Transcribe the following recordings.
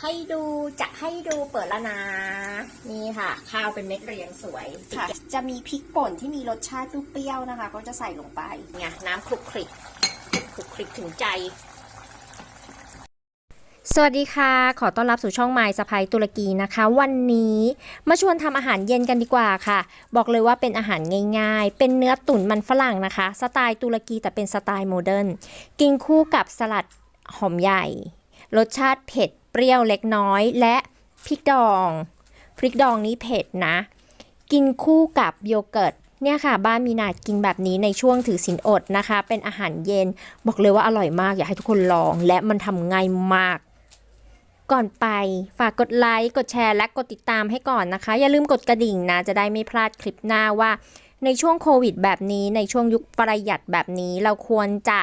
ให้ดูจะให้ดูเปิดแล้วนะ นี่ค่ะ ข้าวเป็นเม็ดเรียงสวยค่ะจะมีพริกป่นที่มีรสชาติเปรี้ยวๆนะคะ ก็จะใส่ลงไปไงน้ำคลุกคลิกคลุกคลิกถึงใจสวัสดีค่ะ ขอต้อนรับสู่ช่องไมซ์สะพายตุรกีนะคะ วันนี้มาชวนทำอาหารเย็นกันดีกว่าค่ะ บอกเลยว่าเป็นอาหารง่ายๆ เป็นเนื้อตุ๋นมันฝรั่งนะคะ สไตล์ตุรกีแต่เป็นสไตล์โมเดิร์นกินคู่กับสลัดหอมใหญ่ รสชาติเผ็ด เปรี้ยวเล็กน้อยและพริกดอง พริกดองนี้เผ็ดนะ กินคู่กับโยเกิร์ตเนี่ยค่ะ บ้านมีนากินแบบนี้ในช่วงถือศีลอดนะคะ เป็นอาหารเย็นบอกเลยว่าอร่อยมาก อยากให้ทุกคนลอง และมันทำง่ายมาก ก่อนไปฝากกดไลค์กดแชร์และกดติดตามให้ก่อนนะคะ อย่าลืมกดกระดิ่งนะ จะได้ไม่พลาดคลิปหน้าว่า ในช่วงโควิด แบบนี้ในช่วงยุคประหยัดแบบนี้เราควรจะ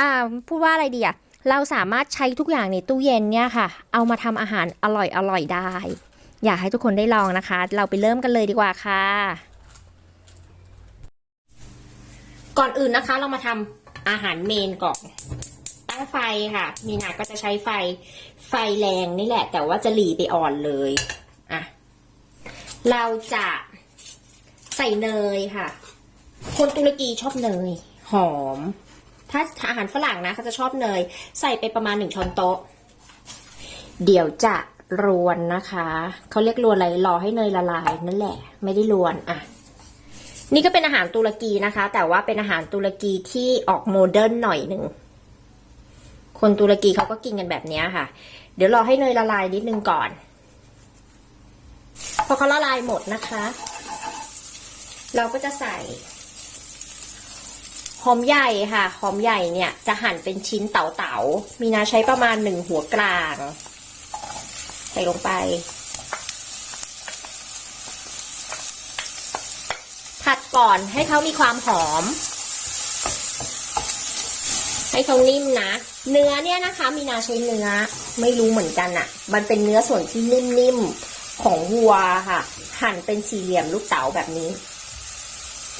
อ่าพูดว่าอะไรดีอะ เราสามารถใช้ทุกอย่างในตู้เย็นเนี่ยค่ะ เอามาทำอาหารอร่อยอร่อยได้ อยากให้ทุกคนได้ลองนะคะ เราไปเริ่มกันเลยดีกว่าค่ะ ก่อนอื่นนะคะเรามาทำอาหารเมนก่อน ตั้งไฟค่ะ มีนาก็จะใช้ไฟไฟแรงนี่แหละ แต่ว่าจะหลีไปอ่อนเลยอะเราจะใส่เนยค่ะ คนตุรกีชอบเนย หอม ถ้าอาหารฝรั่งนะเขาจะชอบเนย ใส่ไปประมาณหนึ่งช้อนโต๊ะ เดี๋ยวจะรวนนะคะ เขาเรียกรวนอะไรรอให้เนยละลายนั่นแหละ ไม่ได้รวนอะ นี่ก็เป็นอาหารตุรกีนะคะ แต่ว่าเป็นอาหารตุรกีที่ออกโมเดิร์นหน่อยหนึ่ง คนตุรกีเขาก็กินกันแบบนี้ค่ะ เดี๋ยวรอให้เนยละลายนิดนึงก่อน พอเขาละลายหมดนะคะ เราก็จะใส่ หอมใหญ่ค่ะ หอมใหญ่เนี่ยจะหั่นเป็นชิ้นเต๋าๆ มีนาใช้ประมาณหนึ่งหัวกลาง ใส่ลงไป ผัดก่อนให้เขามีความหอม ให้เขานิ่มนะ เนื้อเนี่ยนะคะ มีนาใช้เนื้อ ไม่รู้เหมือนกันอะมันเป็นเนื้อส่วนที่นิ่มๆ ของวัวค่ะ หั่นเป็นสี่เหลี่ยมลูกเต๋าแบบนี้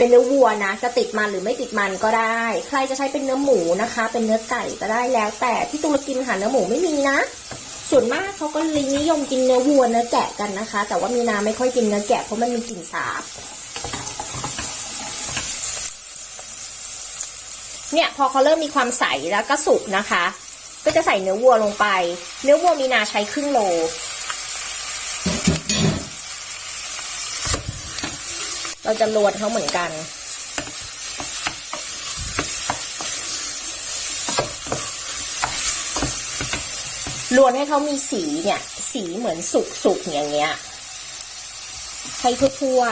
เป็นเนื้อวัวนะจะติดมันหรือไม่ติดมันก็ได้ ใครจะใช้เป็นเนื้อหมูนะคะ เป็นเนื้อไก่ก็ได้แล้ว แต่ที่ตุรกีหาเนื้อหมูไม่มีนะ ส่วนมากเขาก็ลินิยมกินเนื้อวัวเนื้อแกะกันนะคะ แต่ว่ามีนาไม่ค่อยกินเนื้อแกะเพราะมันมีกลิ่นสาบเนี่ยพอเขาเริ่มมีความใสแล้วก็สุกนะคะ ก็จะใส่เนื้อวัวลงไป เนื้อวัวมีนาใช้ครึ่งโล เราจะรวนเขาเหมือนกันรวนให้เขามีสีเนี่ย สีเหมือนสุกๆอย่างเงี้ยให้ทั่วๆ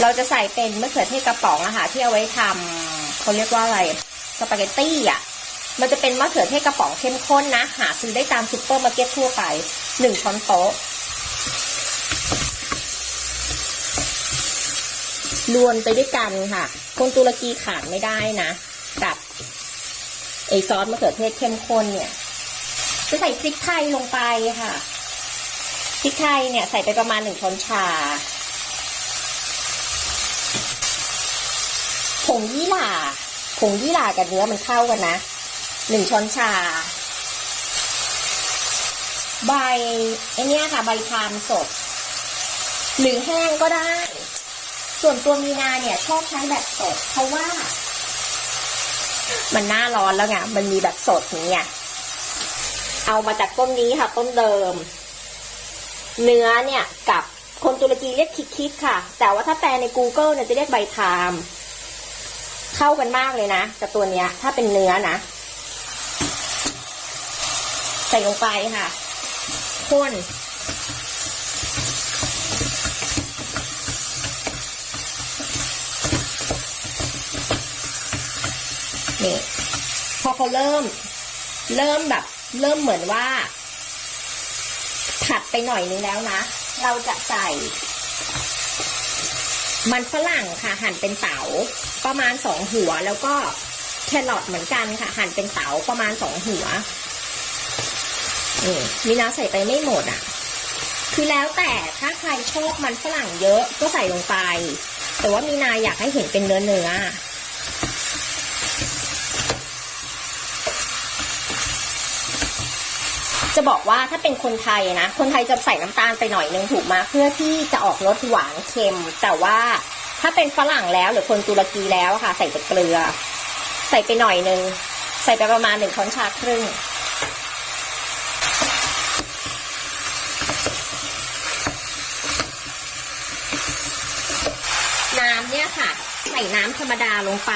เราจะใส่เป็นมะเขือเทศกระป๋องอะค่ะที่เอาไว้ทำเขาเรียกว่าอะไรสปาเกตตี้อะ มันจะเป็นมะเขือเทศกระป๋องเข้มข้นนะ หาซื้อได้ตามซุปเปอร์มาร์เก็ตทั่วไปหนึ่งช้อนโต๊ะรวนไปด้วยกันค่ะ คนตุรกีขาดไม่ได้นะ กับไอซอสมะเขือเทศเข้มข้นเนี่ย จะใส่พริกไทยลงไปค่ะพริกไทยเนี่ยใส่ไปประมาณหนึ่งช้อนชาผงยี่หร่าผงยี่หร่ากับเนื้อมันเข้ากันนะ หนึ่งช้อนชา ใบไอเนี้ยค่ะ ใบชามสด หรือแห้งก็ได้ ส่วนตัวมีนาเนี่ยชอบใช้แบบสด เพราะว่า มันหน้าร้อนแล้วไงมันมีแบบสดนี้ไงเอามาจากต้นนี้ค่ะ ต้นเดิม เนื้อเนี่ยกับคนตุรกีเรียกคิกคิกค่ะ แต่ว่าถ้าแปลใน Google เนี่ยจะเรียกใบทามเข้ากันมากเลยนะกับตัวเนี้ย ถ้าเป็นเนื้อนะ ใส่ลงไปค่ะข้นนี่พอเขาเริ่ม เริ่มแบบ เริ่มเหมือนว่า ผัดไปหน่อยนึงแล้วนะ เราจะใส่ มันฝรั่งค่ะหั่นเป็นเต๋าประมาณสองหัวแล้วก็แครอทเหมือนกันค่ะ หั่นเป็นเต๋าประมาณสองหัว มีนาใส่ไปไม่หมดอะ คือแล้วแต่ถ้าใครชอบมันฝรั่งเยอะก็ใส่ลงไป แต่ว่ามีนาอยากให้เห็นเป็นเนื้อเนื้อจะบอกว่าถ้าเป็นคนไทยนะ คนไทยจะใส่น้ำตาลไปหน่อยนึงถูกมาเพื่อที่จะออกรสหวานเค็ม แต่ว่าถ้าเป็นฝรั่งแล้วหรือคนตุรกีแล้วค่ะ ใส่แต่เกลือ ใส่ไปหน่อยนึง ใส่ไปประมาณหนึ่งช้อนชาครึ่ง น้ำเนี่ยค่ะ ใส่น้ำธรร มดาลงไป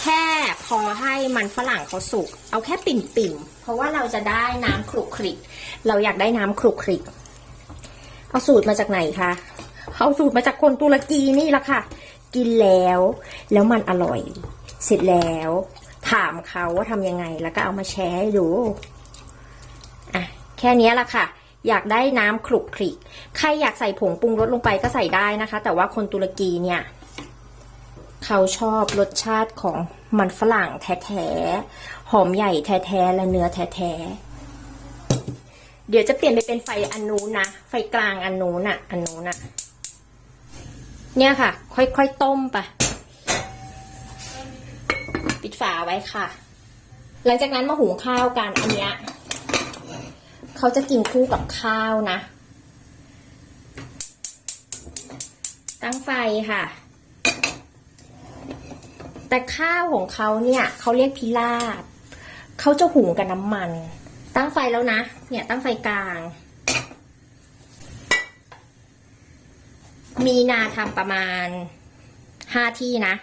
แค่พอให้มันฝรั่งเขาสุก เอาแค่ปิ่มๆเพราะว่าเราจะได้น้ำคลุกคลิก เราอยากได้น้ำคลุกคลิก เอาสูตรมาจากไหนคะเอาสูตรมาจากคนตุรกีนี่แหละค่ะ กินแล้ว แล้วมันอร่อย เสร็จแล้ว ถามเขาว่าทำยังไงแล้วก็เอามาแชร์ให้ดูอะแค่นี้แหละค่ะอยากได้น้ำคลุกคลิก ใครอยากใส่ผงปรุงรสลงไปก็ใส่ได้นะคะ แต่ว่าคนตุรกีเนี่ย เขาชอบรสชาติของมันฝรั่งแท้ๆ หอมใหญ่แท้ๆ และเนื้อแท้ๆ เดี๋ยวจะเปลี่ยนไปเป็นไฟอันนู้นนะ ไฟกลางอันนู้นน่ะอันนู้นน่ะเนี่ยค่ะ ค่อยๆ ต้มไป ปิดฝาไว้ค่ะ หลังจากนั้นมาหุงข้าวกันอันเนี้ยเขาจะกินคู่กับข้าวนะ ตั้งไฟค่ะ แต่ข้าวของเขาเนี่ยเขาเรียกพิลาบเขาจะหุงกับน้ำมัน ตั้งไฟแล้วนะ เนี่ย ตั้งไฟกลาง มีนาทำประมาณห้าที่นะ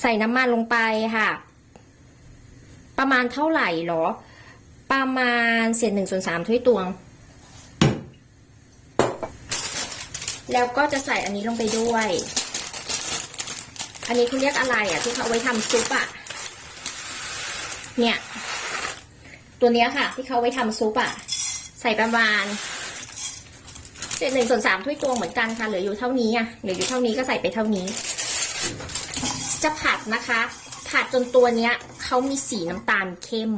ใส่น้ำมันลงไปค่ะ ประมาณเท่าไหร่หรอ ประมาณเศษหนึ่งส่วนสามถ้วยตวง แล้วก็จะใส่อันนี้ลงไปด้วย อันนี้เขาเรียกอะไรอะ ที่เขาเอาไว้ทำซุปอะ เนี่ย ตัวเนี้ยค่ะ ที่เขาเอาไว้ทำซุปอะ ใส่ประมาณเศษหนึ่งส่วนสามถ้วยตวงเหมือนกันค่ะเหลืออยู่เท่านี้อะเหลืออยู่เท่านี้ก็ใส่ไปเท่านี้ จะผัดนะคะ ผัดจนตัวเนี้ยเขามีสีน้ำตาลเข้ม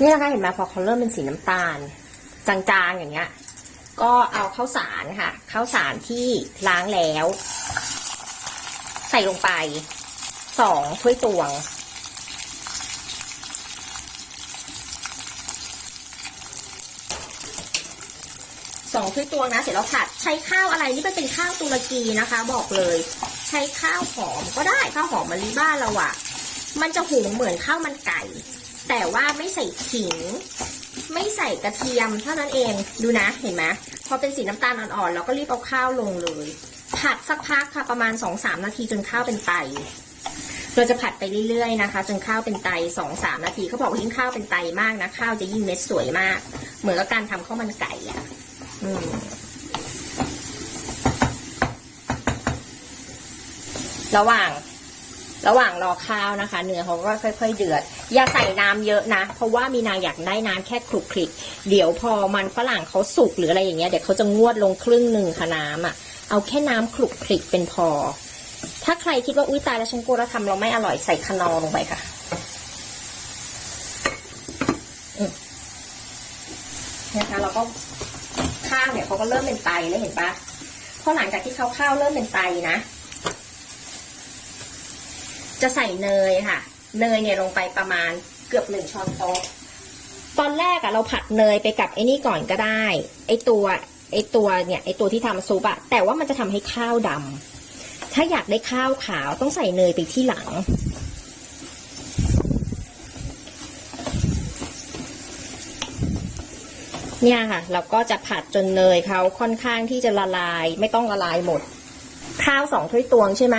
นี่นะคะเห็นไหมพอเขาเริ่มเป็นสีน้ำตาล จางๆอย่างเงี้ย ก็เอาข้าวสารค่ะข้าวสารที่ล้างแล้ว ใส่ลงไปสองถ้วยตวง สองถ้วยตวงนะ เสร็จแล้วผัดใช้ข้าวอะไรนี่มันเป็นข้าวตุรกีนะคะ บอกเลย ใช้ข้าวหอมก็ได้ข้าวหอมมะลิบ้านเราอะมันจะหุงเหมือนข้าวมันไก่ แต่ว่าไม่ใส่ขิง ไม่ใส่กระเทียมเท่านั้นเองดูนะเห็นไหมพอเป็นสีน้ำตาลอ่อนๆเราก็รีบเอาข้าวลงเลย ผัดสักพักค่ะประมาณสองสามนาทีจนข้าวเป็นไตเราจะผัดไปเรื่อยๆนะคะ จนข้าวเป็นไตสองสามนาทีเขาบอกว่ายิ่งข้าวเป็นไตมากนะข้าวจะยิ่งเม็ดสวยมาก เหมือนกับการทำข้าวมันไก่อะระหว่าง ระหว่างรอข้าวนะคะ เนื้อเขาก็ค่อย ๆ เดือด อย่าใส่น้ำเยอะนะ เพราะว่ามีนาอยากได้น้ำแค่คลุกคลิก เดี๋ยวพอมันฝรั่งเขาสุกหรืออะไรอย่างเงี้ยเดี๋ยวเขาจะงวดลงครึ่งหนึ่งค่ะน้ำอะ เอาแค่น้ำคลุกคลิกเป็นพอ ถ้าใครคิดว่าอุ้ยตายแล้วฉันกลัวเราทำเราไม่อร่อยใส่คนอร์ลงไปค่ะนะคะเราก็ข้าวเนี่ยเขาก็เริ่มเป็นไตแล้วเห็นปะพอหลังจากที่เขาข้าวเริ่มเป็นไตนะ จะใส่เนยค่ะ เนยเนี่ยลงไปประมาณเกือบหนึ่งช้อนโต๊ะตอนแรกอะเราผัดเนยไปกับไอ้นี่ก่อนก็ได้ ไอ้ตัวไอ้ตัวเนี่ยไอ้ตัวที่ทำซุปอะแต่ว่ามันจะทำให้ข้าวดำถ้าอยากได้ข้าวขาวต้องใส่เนยไปที่หลัง เนี่ยค่ะ เราก็จะผัดจนเนยเขาค่อนข้างที่จะละลาย ไม่ต้องละลายหมด ข้าวสองถ้วยตวงใช่ไหม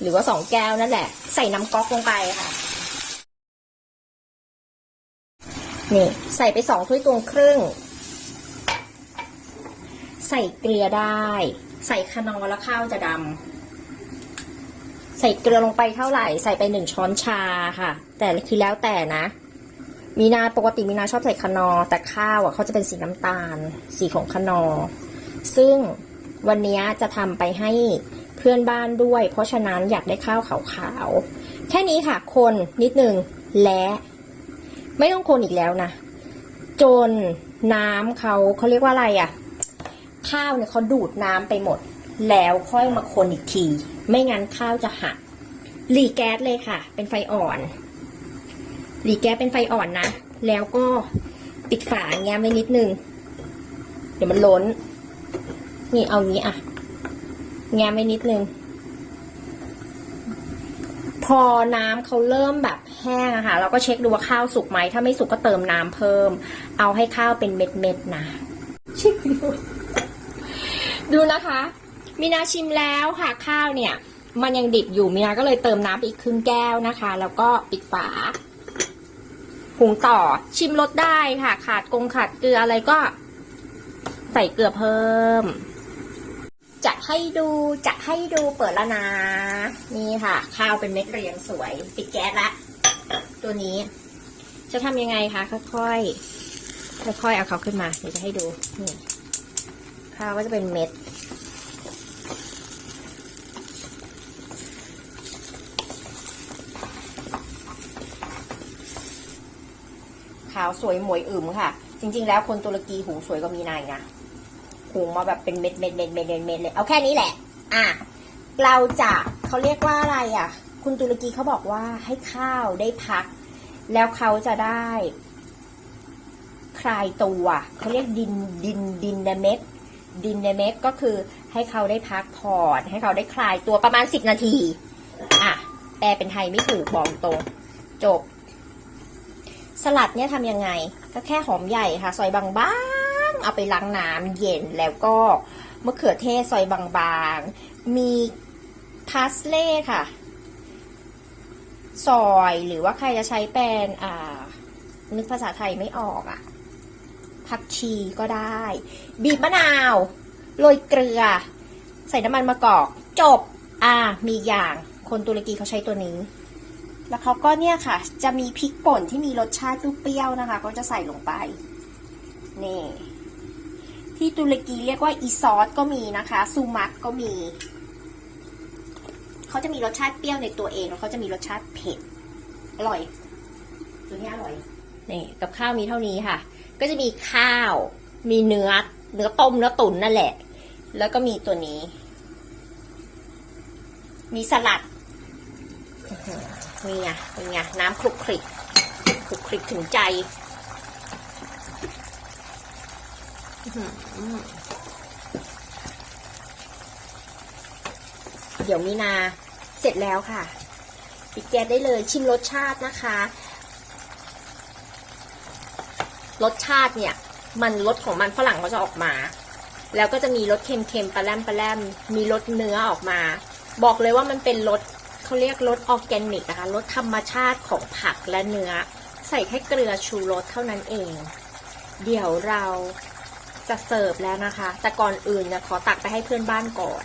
หรือว่าสองแก้วนั่นแหละ ใส่น้ำก๊อกลงไปค่ะ นี่ ใส่ไปสองถ้วยตวงครึ่ง ใส่เกลือได้ ใส่คนอแล้วข้าวจะดำใส่เกลือลงไปเท่าไหร่ ใส่ไปหนึ่งช้อนชาค่ะ แต่คือแล้วแต่นะ มีนาปกติมีนาชอบใส่คนอแต่ข้าวอะเขาจะเป็นสีน้ำตาล สีของคนอ ซึ่งวันนี้จะทำไปให้ เพื่อนบ้านด้วย เพราะฉะนั้นอยากได้ข้าวขาวๆแค่นี้ค่ะ คนนิดหนึ่งและไม่ต้องคนอีกแล้วนะ จนน้ำเขาเขาเรียกว่าอะไรอะ่ะ ข้าวเนี่ยเขาดูดน้ำไปหมด แล้วค่อยมาคนอีกที ไม่งั้นข้าวจะหักหลีแก๊สเลยค่ะ เป็นไฟอ่อนหลีแก๊สเป็นไฟอ่อนนะ แล้วก็ปิดฝาอย่างเงี้ยไว้นิดนึง เดี๋ยวมันล้น นี่เอางี้อะ แงมไว้นิดนึง พอน้ำเขาเริ่มแบบแห้งอะค่ะ เราก็เช็คดูว่าข้าวสุกไหม ถ้าไม่สุกก็เติมน้ำเพิ่ม เอาให้ข้าวเป็นเม็ดๆนะชิมดูดูนะคะ มีนาชิมแล้วค่ะข้าวเนี่ย มันยังดิบอยู่มีนาก็เลยเติมน้ำอีกครึ่งแก้วนะคะ แล้วก็ปิดฝาหุงต่อชิมรสได้ค่ะ ขาดกงขาดเกลืออะไรก็ ใส่เกลือเพิ่ม จะให้ดูจะให้ดูเปิดแล้วนะ นี่ค่ะ ข้าวเป็นเม็ดเรียงสวย ปิดแก๊สละ ตัวนี้ จะทำยังไงคะค่อยๆค่อยๆเอาเขาขึ้นมาเดี๋ยวจะให้ดูนี่ข้าวก็จะเป็นเม็ดขาวสวยหมวยอึมค่ะ จริง ๆ แล้วคนตุรกีหุงสวยกว่ามีนายนะ หุงมาแบบเป็นเม็ดเม็ดเม็ดเม็ดเม็ดเม็ดเลยเอาแค่นี้แหละ อะเราจะเขาเรียกว่าอะไรอะ คุณตุรกีเขาบอกว่าให้ข้าวได้พัก แล้วเขาจะได้คลายตัวเขาเรียกดินดินดินเดเม็ดดินเดเม็ดก็คือให้เขาได้พักผ่อนให้เขาได้คลายตัวประมาณสิบนาที อะแปลเป็นไทยไม่ถูกบอกตรงจบ สลัดเนี่ยทำยังไง ก็แค่หอมใหญ่ค่ะ ซอยบางๆ เอาไปล้างน้ำเย็นแล้วก็มะเขือเทศซอยบางๆ มีพาสเล่ค่ะ ซอยหรือว่าใครจะใช้เป็นอ่านึกภาษาไทยไม่ออกอะ่ะผักชีก็ได้ บีบมะนาวโรยเกลือ ใส่น้ำมันมะกอก จบ อ่า มีอย่างคนตุรกีเขาใช้ตัวนี้ แล้วเขาก็เนี่ยค่ะ จะมีพริกป่นที่มีรสชาติเปรี้ยวนะคะ ก็จะใส่ลงไป นี่ ที่ตุรกีเรียกว่าอีซอสก็มีนะคะ ซูมักก็มี เขาจะมีรสชาติเปรี้ยวในตัวเองแล้วเขาจะมีรสชาติเผ็ด อร่อยตัวนี้อร่อย นี่กับข้าวมีเท่านี้ค่ะ ก็จะมีข้าว มีเนื้อ เนื้อต้ม เนื้อตุ๋นนั่นแหละ แล้วก็มีตัวนี้ มีสลัดนี่ไงเป็นไงน้ำคลุกคลิกคลุกคลิกถึงใจอื้อหือ เดี๋ยวมีนาเสร็จแล้วค่ะ ปิดแก๊สได้เลยชิมรสชาตินะคะ รสชาติเนี่ย มันรสของมันฝรั่งเขาจะออกมา แล้วก็จะมีรสเค็มๆปลาแรมปลาแรมมีรสเนื้อออกมา บอกเลยว่ามันเป็นรสเขาเรียกรสออร์แกนิกนะคะรสธรรมชาติของผักและเนื้อ ใส่แค่เกลือชูรสเท่านั้นเอง เดี๋ยวเรา จะเสิร์ฟแล้วนะคะ แต่ก่อนอื่นเนี่ยขอตักไปให้เพื่อนบ้านก่อน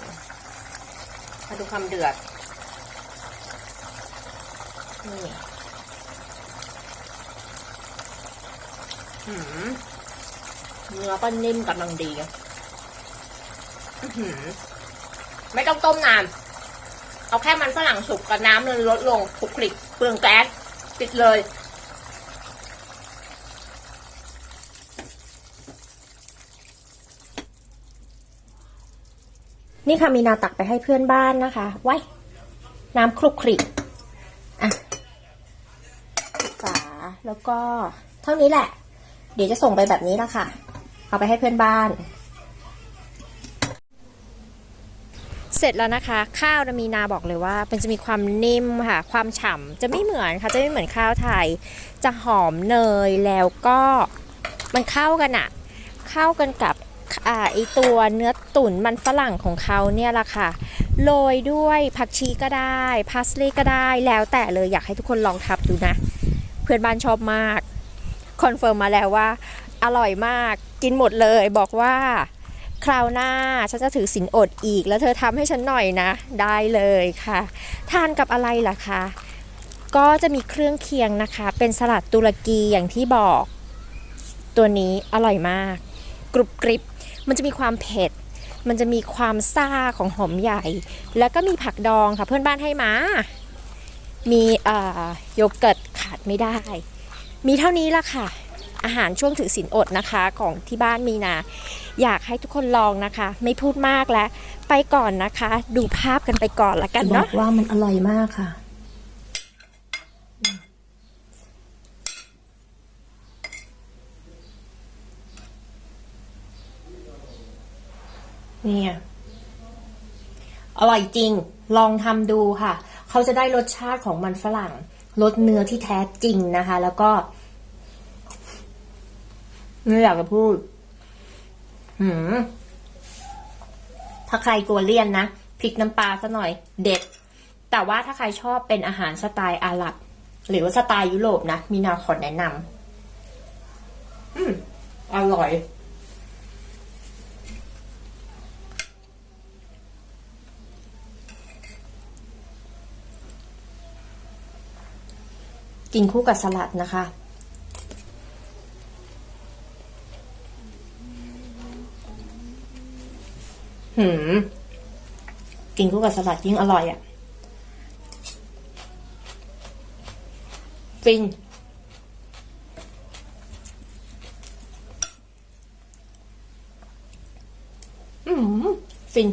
มาดูความเดือด นี่หืมเนื้อก็นิ่มกำลังดีอื้อหือไม่ต้องต้มนาน เอาแค่มันฝรั่งสุกกับน้ำเลยลดลงคลุกคลิกเปลืองแก๊สปิดเลย นี่ค่ะมีนาตักไปให้เพื่อนบ้านนะคะไว้น้ำคลุกคลิกอะฝาแล้วก็เท่านี้แหละ เดี๋ยวจะส่งไปแบบนี้แล้วค่ะ เอาไปให้เพื่อนบ้าน เสร็จแล้วนะคะ ข้าวนะมีนาบอกเลยว่าเป็นจะมีความนิ่มค่ะ ความฉ่ำจะไม่เหมือนค่ะ จะไม่เหมือนข้าวไทย จะหอมเนยแล้วก็มันเข้ากันอะเข้ากันกับ อ่าไอตัวเนื้อตุ๋นมันฝรั่งของเขาเนี่ยละค่ะโรยด้วยผักชีก็ได้พาสลีย์ก็ได้แล้วแต่เลยอยากให้ทุกคนลองทำดูนะ เพื่อนบ้านชอบมากคอนเฟิร์มมาแล้วว่า อร่อยมากกินหมดเลยบอกว่าคราวหน้าฉันจะถือศีลอดอีก แล้วเธอทำให้ฉันหน่อยนะ ได้เลยค่ะ ทานกับอะไรล่ะคะก็จะมีเครื่องเคียงนะคะ เป็นสลัดตุรกีอย่างที่บอก ตัวนี้อร่อยมาก กรุบกริบ มันจะมีความเผ็ด มันจะมีความซ่าของหอมใหญ่ แล้วก็มีผักดองค่ะเพื่อนบ้านให้มา มีโยเกิร์ตขาดไม่ได้ มีเท่านี้ละค่ะ อาหารช่วงถือศีลอดนะคะของที่บ้านมีนา อยากให้ทุกคนลองนะคะ ไม่พูดมากแล้ว ไปก่อนนะคะ ดูภาพกันไปก่อนละกันเนาะกว่ามันอร่อยมากค่ะ เนี่ยอร่อยจริง ลองทำดูค่ะ เขาจะได้รสชาติของมันฝรั่ง รสเนื้อที่แท้จริงนะคะ แล้วก็ไม่อยากจะพูด หืม ถ้าใครกลัวเลี่ยนนะ พริกน้ำปลาซะหน่อย เด็ด แต่ว่าถ้าใครชอบเป็นอาหารสไตล์อาหรับ หรือว่าสไตล์ยุโรปนะ มีนาขอแนะนำ อืม อร่อย กินคู่กับสลัดนะคะ หืม กินคู่กับสลัดยิ่งอร่อยอะ่ะ ฟินอืมฟิน